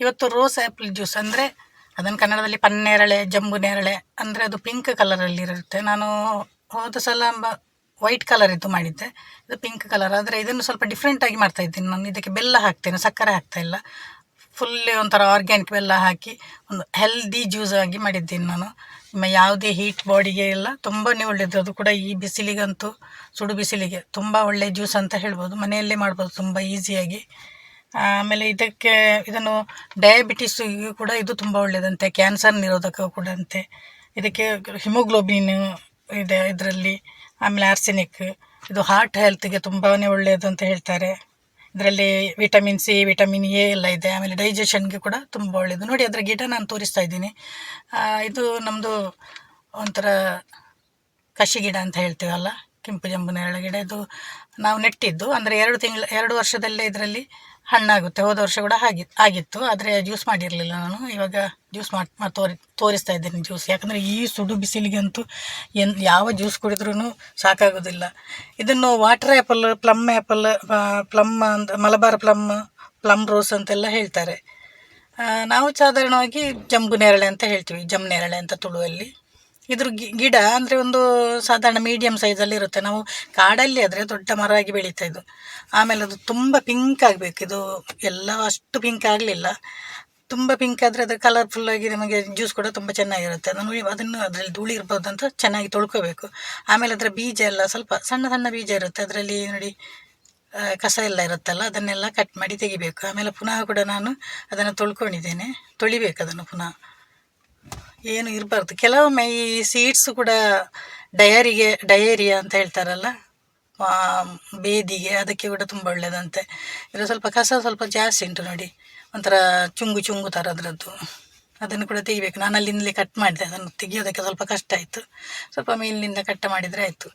ಇವತ್ತು rose apple juice ಅಂದರೆ ಅದನ್ನು ಕನ್ನಡದಲ್ಲಿ ಪನ್ನೇರಳೆ ಜಂಬು ನೇರಳೆ ಅಂದರೆ ಅದು ಪಿಂಕ್ ಕಲರಲ್ಲಿರುತ್ತೆ ನಾನು ಹೋದ ಸಲ ವೈಟ್ ಕಲರ್ ಇದ್ದು ಮಾಡಿದ್ದೆ. ಇದು ಪಿಂಕ್ ಕಲರ್ ಆದರೆ ಇದನ್ನು ಸ್ವಲ್ಪ ಡಿಫ್ರೆಂಟಾಗಿ ಮಾಡ್ತಾ ಇದ್ದೀನಿ. ನಾನು ಇದಕ್ಕೆ ಬೆಲ್ಲ ಹಾಕ್ತೇನೆ. ಸಕ್ಕರೆ ಹಾಕ್ತಾ ಇಲ್ಲ. ಫುಲ್ಲಿ ಒಂಥರ ಆರ್ಗ್ಯಾನಿಕ್ ಬೆಲ್ಲ ಹಾಕಿ ಒಂದು ಹೆಲ್ದಿ ಜ್ಯೂಸ್ ಆಗಿ ಮಾಡಿದ್ದೀನಿ ನಾನು. ನಿಮ್ಮ ಯಾವುದೇ ಹೀಟ್ ಬಾಡಿಗೆ ಇಲ್ಲ. ತುಂಬಾ ಒಳ್ಳೆಯದು ಅದು ಕೂಡ ಈ ಬಿಸಿಲಿಗಂತೂ, ಸುಡು ಬಿಸಿಲಿಗೆ ತುಂಬ ಒಳ್ಳೆಯ ಜ್ಯೂಸ್ ಅಂತ ಹೇಳ್ಬೋದು. ಮನೆಯಲ್ಲೇ ಮಾಡ್ಬೋದು. ತುಂಬ ಈಸಿಯಾಗಿ ಆಮೇಲೆ ಇದಕ್ಕೆ ಇದನ್ನು ಡಯಾಬಿಟಿಸ್ಗೂ ಕೂಡ ಇದು ತುಂಬ ಒಳ್ಳೆಯದಂತೆ ಕ್ಯಾನ್ಸರ್ ನಿರೋಧಕ ಕೂಡ ಅಂತೆ. ಇದಕ್ಕೆ ಹಿಮೋಗ್ಲೋಬಿನ್ ಇದೆ ಇದರಲ್ಲಿ, ಆಮೇಲೆ ಆರ್ಸೆನಿಕ್ ಇದು ಹಾರ್ಟ್ ಹೆಲ್ತ್ಗೆ ತುಂಬಾ ಒಳ್ಳೆಯದು ಅಂತ ಹೇಳ್ತಾರೆ. ಇದರಲ್ಲಿ ವಿಟಮಿನ್ ಸಿ ವಿಟಮಿನ್ ಎ ಎಲ್ಲ ಇದೆ, ಆಮೇಲೆ ಡೈಜೆಷನ್ಗೆ ಕೂಡ ತುಂಬ ಒಳ್ಳೆಯದು ನೋಡಿ, ಅದರ ಗಿಡ ನಾನು ತೋರಿಸ್ತಾ ಇದ್ದೀನಿ. ಇದು ನಮ್ಮದು ಒಂಥರ ಕಸಿ ಗಿಡ ಅಂತ ಹೇಳ್ತೀವಲ್ಲ? ಕೆಂಪು ಜಂಬು ನೇರಳೆ ಗಿಡ ಇದು ನಾವು ನೆಟ್ಟಿದ್ದು. ಅಂದರೆ ಎರಡು ತಿಂಗಳು, ಎರಡು ವರ್ಷದಲ್ಲೇ ಇದರಲ್ಲಿ ಹಣ್ಣಾಗುತ್ತೆ. ಹೋದ ವರ್ಷ ಕೂಡ ಹಾಗೆ, ಆಗಿತ್ತು. ಆದರೆ ಜ್ಯೂಸ್ ಮಾಡಿರಲಿಲ್ಲ ನಾನು. ಇವಾಗ ಜ್ಯೂಸ್ ಮಾಡಿ ತೋರಿ, ತೋರಿಸ್ತಾ ಇದ್ದೀನಿ ಜ್ಯೂಸ್. ಯಾಕಂದರೆ ಈ ಸುಡು ಬಿಸಿಲಿಗಂತೂ ಎನ್, ಯಾವ ಜ್ಯೂಸ್ ಕುಡಿದ್ರೂ ಸಾಕಾಗೋದಿಲ್ಲ. ಇದನ್ನು water apple, plum apple plum ಅಂತ ಮಲಬಾರ್ ಪ್ಲಮ್ ಪ್ಲಮ್ ರೋಸ್ ಅಂತೆಲ್ಲ ಹೇಳ್ತಾರೆ. ನಾವು ಸಾಧಾರಣವಾಗಿ ಜಂಬು ನೇರಳೆ ಅಂತ ಹೇಳ್ತೀವಿ. ಜಮ್ ನೇರಳೆ ಅಂತ ತುಳುವಲ್ಲಿ. ಇದ್ರ ಗಿಡ ಅಂದರೆ ಒಂದು ಸಾಧಾರಣ ಮೀಡಿಯಮ್ ಸೈಜಲ್ಲಿ ಇರುತ್ತೆ. ನಾವು ಕಾಡಲ್ಲಿ ಆದರೆ ದೊಡ್ಡ ಮರ ಆಗಿ ಬೆಳೀತಾ ಇದು ಆಮೇಲೆ ಅದು ತುಂಬ ಪಿಂಕ್ ಆಗಬೇಕು. ಇದು ಎಲ್ಲ ಅಷ್ಟು ಪಿಂಕ್ ಆಗಲಿಲ್ಲ. ತುಂಬ ಪಿಂಕ್ ಆದರೆ ಅದು ಕಲರ್ಫುಲ್ಲಾಗಿ ನಮಗೆ ಜ್ಯೂಸ್ ಕೂಡ ತುಂಬ ಚೆನ್ನಾಗಿರುತ್ತೆ. ಅದನ್ನು ಅದನ್ನು ಅದರಲ್ಲಿ ಧೂಳಿ ಇರ್ಬೋದು ಅಂತ ಚೆನ್ನಾಗಿ ತೊಳ್ಕೋಬೇಕು. ಆಮೇಲೆ ಅದರ ಬೀಜ ಎಲ್ಲ ಸ್ವಲ್ಪ ಸಣ್ಣ ಸಣ್ಣ ಬೀಜ ಇರುತ್ತೆ. ಅದರಲ್ಲಿ ನೋಡಿ ಕಸ ಎಲ್ಲ ಇರುತ್ತಲ್ಲ, ಅದನ್ನೆಲ್ಲ ಕಟ್ ಮಾಡಿ ತೆಗಿಬೇಕು. ಆಮೇಲೆ ಪುನಃ ಕೂಡ ನಾನು ಅದನ್ನು ತೊಳ್ಕೊಂಡಿದ್ದೇನೆ. ತೊಳಿಬೇಕು ಅದನ್ನು ಪುನಃ. ಏನು ಇರಬಾರ್ದು. ಕೆಲವೊಮ್ಮೆ ಈ ಸೀಡ್ಸ್ ಕೂಡ ಡಯರಿಗೆ ಡಯೇರಿಯಾ ಅಂತ ಹೇಳ್ತಾರಲ್ಲ ಬೇದಿಗೆ ಅದಕ್ಕೆ ಕೂಡ ತುಂಬ ಒಳ್ಳೆಯದಂತೆ ಇದು ಸ್ವಲ್ಪ ಕಸ ಸ್ವಲ್ಪ ಜಾಸ್ತಿ ಉಂಟು ನೋಡಿ. ಒಂಥರ ಚುಂಗು ಚುಂಗು ಥರ ಅದರದ್ದು ಅದನ್ನು ಕೂಡ ತೆಗಿಬೇಕು. ನಾನು ಅಲ್ಲಿಂದಲೇ ಕಟ್ ಮಾಡಿದೆ. ಅದನ್ನು ತೆಗಿಯೋದಕ್ಕೆ ಸ್ವಲ್ಪ ಕಷ್ಟ ಆಯಿತು. ಸ್ವಲ್ಪ ಮೇಲಿನಿಂದ ಕಟ್ ಮಾಡಿದರೆ ಆಯಿತು.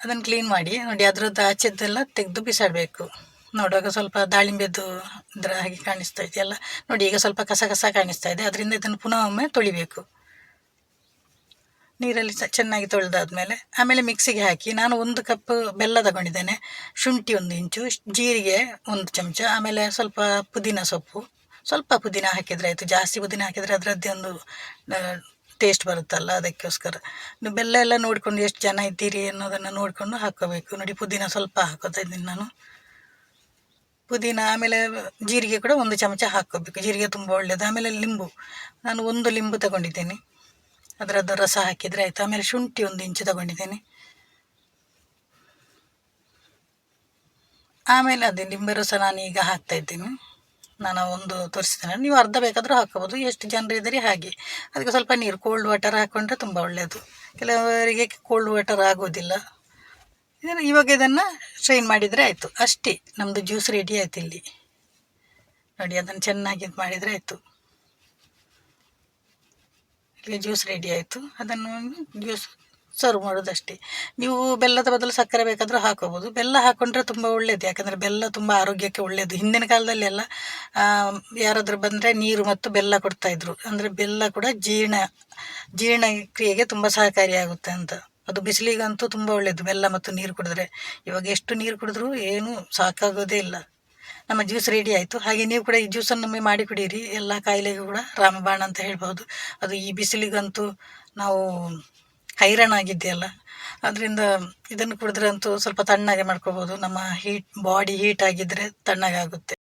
ಅದನ್ನು ಕ್ಲೀನ್ ಮಾಡಿ, ನೋಡಿ ಅದರದ್ದು ಆಚೆದ್ದೆಲ್ಲ ತೆಗೆದು ಬಿಸಾಡಬೇಕು. ನೋಡುವಾಗ ಸ್ವಲ್ಪ ದಾಳಿಂಬೆದ್ದು ಇದರ ಹಾಗೆ ಕಾಣಿಸ್ತಾ ಇದೆಯಲ್ಲ ನೋಡಿ ಈಗ ಸ್ವಲ್ಪ ಕಸ ಕಸ ಕಾಣಿಸ್ತಾ ಇದೆ. ಅದರಿಂದ ಇದನ್ನು ಪುನಃ ಒಮ್ಮೆ ತೊಳಿಬೇಕು. ನೀರಲ್ಲಿ ಚೆನ್ನಾಗಿ ತೊಳೆದಾದ್ಮೇಲೆ ಆಮೇಲೆ ಮಿಕ್ಸಿಗೆ ಹಾಕಿ ನಾನು ಒಂದು ಕಪ್ ಬೆಲ್ಲ ತಗೊಂಡಿದ್ದೇನೆ. ಶುಂಠಿ ಒಂದು ಇಂಚು ಜೀರಿಗೆ ಒಂದು ಚಮಚ, ಆಮೇಲೆ ಸ್ವಲ್ಪ ಪುದೀನ ಸೊಪ್ಪು. ಸ್ವಲ್ಪ ಪುದೀನ ಹಾಕಿದರೆ ಆಯಿತು. ಜಾಸ್ತಿ ಪುದೀನ ಹಾಕಿದರೆ ಅದರದ್ದೇ ಒಂದು ಟೇಸ್ಟ್ ಬರುತ್ತಲ್ಲ ಅದಕ್ಕೋಸ್ಕರ. ನೀವು ಬೆಲ್ಲ ಎಲ್ಲ ನೋಡಿಕೊಂಡು ಎಷ್ಟು ಜನ ಇದ್ದೀರಿ ಅನ್ನೋದನ್ನು ನೋಡಿಕೊಂಡು ಹಾಕ್ಕೋಬೇಕು. ನೋಡಿ ಪುದೀನ ಸ್ವಲ್ಪ ಹಾಕೋತಾ ಇದ್ದೀನಿ ನಾನು. ಪುದೀನ, ಆಮೇಲೆ ಜೀರಿಗೆ ಕೂಡ ಒಂದು ಚಮಚ ಹಾಕೋಬೇಕು ಜೀರಿಗೆ ತುಂಬ ಒಳ್ಳೆಯದು ಆಮೇಲೆ ಲಿಂಬು. ನಾನು ಒಂದು ಲಿಂಬು ತಗೊಂಡಿದ್ದೇನೆ. ಅದರದ್ದು ರಸ ಹಾಕಿದರೆ ಆಯಿತು. ಆಮೇಲೆ ಶುಂಠಿ ಒಂದು ಇಂಚು ತಗೊಂಡಿದ್ದೇನೆ. ಆಮೇಲೆ ಅದೇ ಲಿಂಬೆ ರಸ ನಾನು ಈಗ ಹಾಕ್ತಾ ಇದ್ದೀನಿ. ನಾನು ಒಂದು ತೋರಿಸ್ತೇನೆ ನೀವು ಅರ್ಧ ಬೇಕಾದರೂ ಹಾಕೋಬೋದು. ಎಷ್ಟು ಜನರು ಇದ್ದರೆ ಹಾಗೆ. ಅದಕ್ಕೆ ಸ್ವಲ್ಪ ನೀರು ಕೋಲ್ಡ್ ವಾಟರ್ ಹಾಕ್ಕೊಂಡ್ರೆ ತುಂಬ ಒಳ್ಳೆಯದು ಕೆಲವರಿಗೆ ಕೋಲ್ಡ್ ವಾಟರ್ ಆಗೋದಿಲ್ಲ. ಇದನ್ನು ಇವಾಗ ಇದನ್ನು ಸ್ಟ್ರೈನ್ ಮಾಡಿದರೆ ಆಯಿತು. ಅಷ್ಟೇ. ನಮ್ಮದು ಜ್ಯೂಸ್ ರೆಡಿ ಆಯ್ತು ಇಲ್ಲಿ. ನೋಡಿ, ಅದನ್ನು ಚೆನ್ನಾಗಿ ಇದು ಮಾಡಿದರೆ ಆಯಿತು. ಇಲ್ಲಿ ಜ್ಯೂಸ್ ರೆಡಿ ಆಯಿತು. ಅದನ್ನು ಜ್ಯೂಸ್ ಸರ್ವ್ ಮಾಡೋದಷ್ಟೇ. ನೀವು ಬೆಲ್ಲದ ಬದಲು ಸಕ್ಕರೆ ಬೇಕಾದರೂ ಹಾಕೋಬೋದು. ಬೆಲ್ಲ ಹಾಕೊಂಡ್ರೆ ತುಂಬ ಒಳ್ಳೆಯದು ಯಾಕಂದರೆ ಬೆಲ್ಲ ತುಂಬ ಆರೋಗ್ಯಕ್ಕೆ ಒಳ್ಳೆಯದು ಹಿಂದಿನ ಕಾಲದಲ್ಲಿ ಎಲ್ಲ ಯಾರಾದರೂ ಬಂದರೆ ನೀರು ಮತ್ತು ಬೆಲ್ಲ ಕೊಡ್ತಾಯಿದ್ರು ಅಂದರೆ ಬೆಲ್ಲ ಕೂಡ ಜೀರ್ಣ ಜೀರ್ಣಕ್ರಿಯೆಗೆ ತುಂಬ ಸಹಕಾರಿಯಾಗುತ್ತೆ ಅಂತ. ಅದು ಬಿಸಿಲಿಗಂತೂ ತುಂಬ ಒಳ್ಳೆಯದು ಬೆಲ್ಲ ಮತ್ತು ನೀರು ಕುಡಿದ್ರೆ. ಇವಾಗ ಎಷ್ಟು ನೀರು ಕುಡಿದ್ರೂ ಏನೂ ಸಾಕಾಗೋದೇ ಇಲ್ಲ. ನಮ್ಮ ಜ್ಯೂಸ್ ರೆಡಿ ಆಯಿತು. ಹಾಗೆ ನೀವು ಕೂಡ ಈ ಜ್ಯೂಸನ್ನೊಮ್ಮೆ ಮಾಡಿ ಕುಡೀರಿ. ಎಲ್ಲ ಕಾಯಿಲೆಗೂ ಕೂಡ ರಾಮಬಾಣ ಅಂತ ಹೇಳ್ಬೋದು ಅದು ಈ ಬಿಸಿಲಿಗಂತೂ ನಾವು ಹೈರಾಣಾಗಿದೆಯಲ್ಲ ಅದರಿಂದ ಇದನ್ನು ಕುಡಿದ್ರೆ ಅಂತೂ ಸ್ವಲ್ಪ ತಣ್ಣಗೆ ಮಾಡ್ಕೋಬೋದು. ನಮ್ಮ ಹೀಟ್ ಬಾಡಿ ಹೀಟ್ ಆಗಿದ್ದರೆ ತಣ್ಣಗಾಗುತ್ತೆ.